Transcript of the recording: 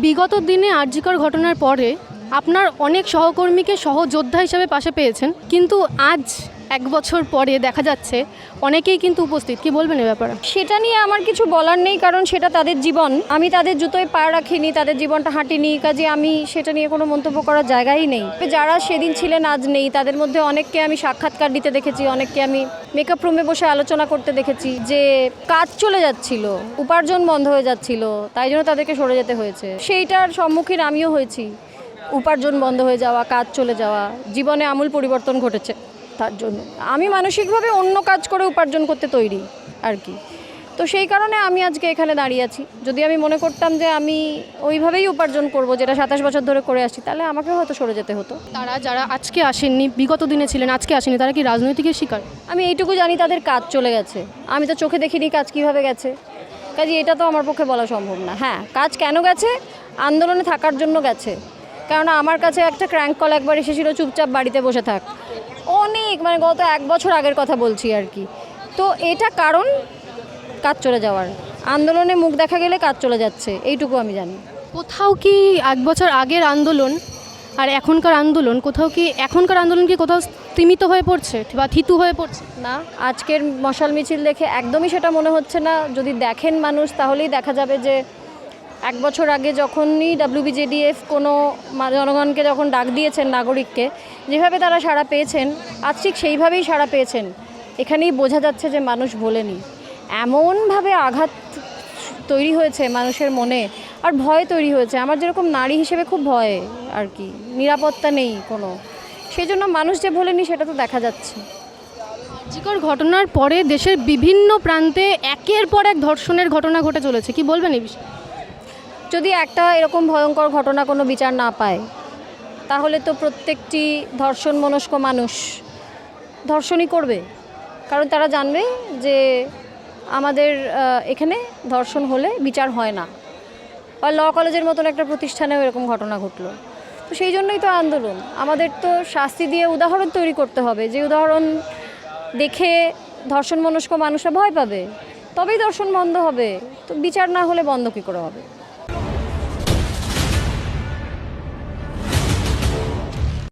বিগত দিনে আর্যিকর ঘটনার পরে আপনার অনেক সহকর্মীকে সহযোদ্ধা হিসাবে পাশে পেয়েছেন কিন্তু আজ এক বছর পরে দেখা যাচ্ছে, অনেকেই কিন্তু উপস্থিত। কি বলবেন এ ব্যাপারে? সেটা নিয়ে আমার কিছু বলার নেই, কারণ সেটা তাদের জীবন। আমি তাদের জুতোয় পা রাখিনি, তাদের জীবনটা হাঁটিনি, কাজে আমি সেটা নিয়ে কোনো মন্তব্য করার জায়গাই নেই। যারা সেদিন ছিলেন, আজ নেই। তাদের মধ্যে অনেককে আমি সাক্ষাৎকার দিতে দেখেছি, অনেককে আমি মেকআপ রুমে বসে আলোচনা করতে দেখেছি যে কাজ চলে যাচ্ছিল, উপার্জন বন্ধ হয়ে যাচ্ছিল, তাই জন্য তাদেরকে সরে যেতে হয়েছে। সেইটার সম্মুখীন আমিও হয়েছি। উপার্জন বন্ধ হয়ে যাওয়া, কাজ চলে যাওয়া, জীবনে আমূল পরিবর্তন ঘটেছে। তার জন্য। আমি মানসিকভাবে অন্য কাজ করে উপার্জন করতে তৈরি আর কি। তো সেই কারণে আমি আজকে এখানে দাঁড়িয়ে আছি। যদি আমি মনে করতাম যে আমি ওইভাবেই উপার্জন করব যেটা সাতাশ বছর ধরে করে আসছি তাহলে আমাকে হয়তো সরে যেতে হতো। তারা যারা আজকে আসেননি বিগত দিনে ছিলেন আজকে আসেনি তারা কি রাজনৈতিকের শিকার? আমি এইটুকু জানি তাদের কাজ চলে গেছে। আমি তো চোখে দেখিনি কাজ কীভাবে গেছে। কাজে এটা তো আমার পক্ষে বলা সম্ভব না। হ্যাঁ কাজ কেন গেছে? আন্দোলনে থাকার জন্য গেছে। কেননা আমার কাছে একটা ক্র্যাঙ্ক কল একবার এসেছিল চুপচাপ বাড়িতে বসে থাক। অনেক মানে গত এক বছর আগের কথা বলছি আর কি। তো এটা কারণ কাজ চলে যাওয়ার। আন্দোলনে মুখ দেখা গেলে কাজ চলে যাচ্ছে এইটুকু আমি জানি। কোথাও কি এক বছর আগের আন্দোলন আর এখনকার আন্দোলন কোথাও কি এখনকার আন্দোলন কি কোথাও স্তীমিত হয়ে পড়ছে বা থিতু হয়ে পড়ছে? না আজকের মশাল মিছিল দেখে একদমই সেটা মনে হচ্ছে না। যদি দেখেন মানুষ তাহলেই দেখা যাবে যে এক বছর আগে যখনই ডাব্লিউবিজেডিএফ কোনো জনগণকে যখন ডাক দিয়েছেন নাগরিককে, যেভাবে তারা সাড়া পেয়েছেন, আজ ঠিক সেইভাবেই সাড়া পেয়েছেন, এখানেই বোঝা যাচ্ছে যে মানুষ ভোলেনি। এমনভাবে আঘাত তৈরি হয়েছে মানুষের মনে, আর ভয় তৈরি হয়েছে। আমার যেরকম নারী হিসেবে খুব ভয় আর কি, নিরাপত্তা নেই কোনো। সেই জন্য মানুষ যে ভোলেনি সেটা তো দেখা যাচ্ছে। আর্যিকর ঘটনার পরে দেশের বিভিন্ন প্রান্তে একের পর এক ধর্ষণের ঘটনা ঘটে চলেছে। কি বলবেন এই বিষয়ে? যদি একটা এরকম ভয়ঙ্কর ঘটনা কোনো বিচার না পায়, তাহলে তো প্রত্যেকটি ধর্ষণ মনস্ক মানুষ ধর্ষণই করবে। কারণ তারা জানবে যে আমাদের এখানে ধর্ষণ হলে বিচার হয় না। বা ল কলেজের মতন একটা প্রতিষ্ঠানেও এরকম ঘটনা ঘটলো। তো সেই জন্যই তো আন্দোলন। আমাদের তো শাস্তি দিয়ে উদাহরণ তৈরি করতে হবে। যে উদাহরণ দেখে ধর্ষণ মনস্ক মানুষরা ভয় পাবে, তবেই দর্শন বন্ধ হবে। তো বিচার না হলে বন্ধ কী করে হবে?